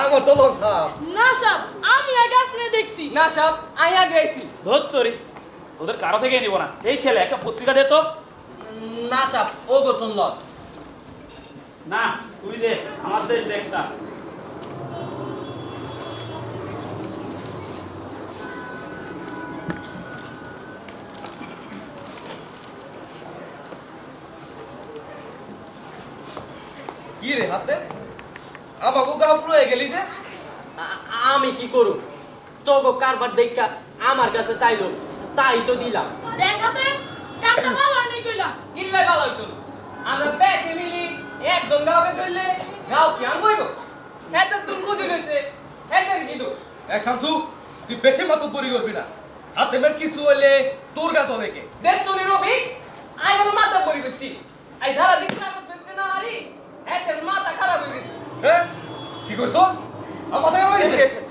আমার লোক সাপ না সাব আমি না সব আয়া গেছি ওদের কারও থেকে নিব না। এই ছেলে একটা পত্রিকা দে তো। না সব ও গতন না তুই দে আমার দেশ দেখটা কি রে হাতে? আমাকে গাও পুরো গেলি যে? আমি কি করু তোগো কারবার দেখা আমার কাছে চাইলো তাই তো দিলাম। দেখাতে কাটা ভালো নেই কইলা। কিল্লাই ভালো হইতো আমরা ব্যাকে মিলি একজন গাওকে ধরলে গাও কি আন কইব হেতে তুন খুঁজে গেছে হেতে কি দোষ? এক শামসু তুই বেশি মতো পরি করবি না। হাতে মের কিছু হইলে তোর কাছে অনেকে। দেশ শুনি রবি আই আমার মাথা পরি করছি। আই সারা দিন কাগজ বেচতে না হারি হেতে মাথা খারাপ হয়ে গেছে। হ্যাঁ কি করছস?